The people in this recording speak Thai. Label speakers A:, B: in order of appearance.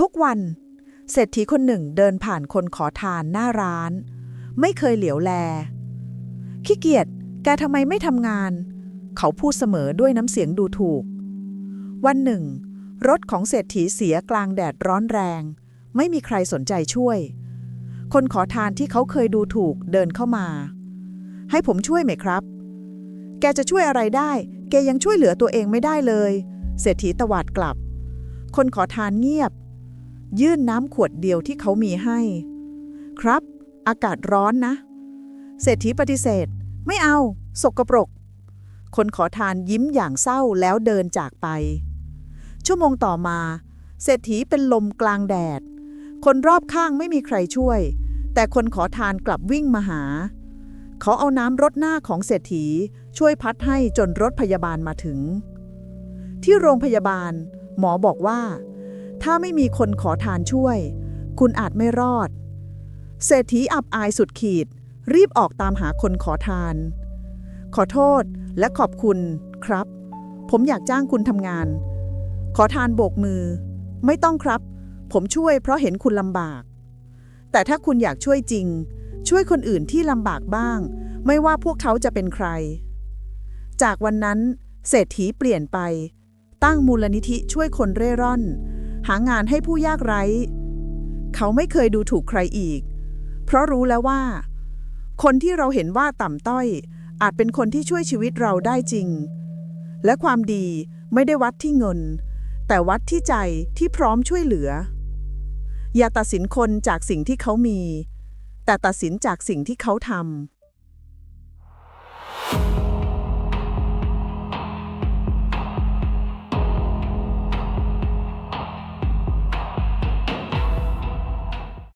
A: ทุกวันเศรษฐีคนหนึ่งเดินผ่านคนขอทานหน้าร้าน ไม่เคยเหลียวแล ขี้เกียจแกทำไมไม่ทำงาน เขาพูดเสมอด้วยน้ำเสียงดูถูก วันหนึ่ง รถของเศรษฐีเสียกลางแดดร้อนแรง ไม่มีใครสนใจช่วย คนขอทานที่เขาเคยดูถูกเดินเข้ามา ให้ผมช่วยไหมครับ แกจะช่วยอะไรได้ แกยังช่วยเหลือตัวเองไม่ได้เลย เศรษฐีตวาดกลับ คนขอทานเงียบ ยื่นน้ำขวดเดียวที่เขามีให้ ครับ อากาศร้อนนะ เศรษฐีปฏิเสธ ไม่เอา สกปรก คนขอทานยิ้มอย่างเศร้าแล้วเดินจากไป ชั่วโมงต่อมา เศรษฐีเป็นลมกลางแดด คนรอบข้างไม่มีใครช่วย แต่คนขอทานกลับวิ่งมาหา เขาเอาน้ำรดหน้าของเศรษฐีช่วยพัดให้จนรถพยาบาลมาถึง ที่โรงพยาบาล หมอบอกว่า ถ้าไม่มีคนขอทานช่วย คุณอาจไม่รอด เศรษฐีอับอายสุดขีด รีบออกตามหาคนขอทาน ขอโทษและขอบคุณครับ ผมอยากจ้างคุณทำงาน ขอทานโบกมือ ไม่ต้องครับ ผมช่วยเพราะเห็นคุณลำบาก แต่ถ้าคุณอยากช่วยจริง ช่วยคนอื่นที่ลำบากบ้าง ไม่ว่าพวกเขาจะเป็นใคร จากวันนั้น เศรษฐีเปลี่ยนไป ตั้งมูลนิธิช่วยคนเร่ร่อน หางานให้ผู้ยากไร้ เขาไม่เคยดูถูกใครอีก เพราะรู้แล้วว่า คนที่เราเห็นว่าต่ำต้อย อาจเป็นคนที่ช่วยชีวิตเราได้จริง และความดีไม่ได้วัดที่เงิน แต่วัดที่ใจที่พร้อมช่วยเหลือ อย่าตัดสินคนจากสิ่งที่เขามี แต่ตัดสินจากสิ่งที่เขาทำ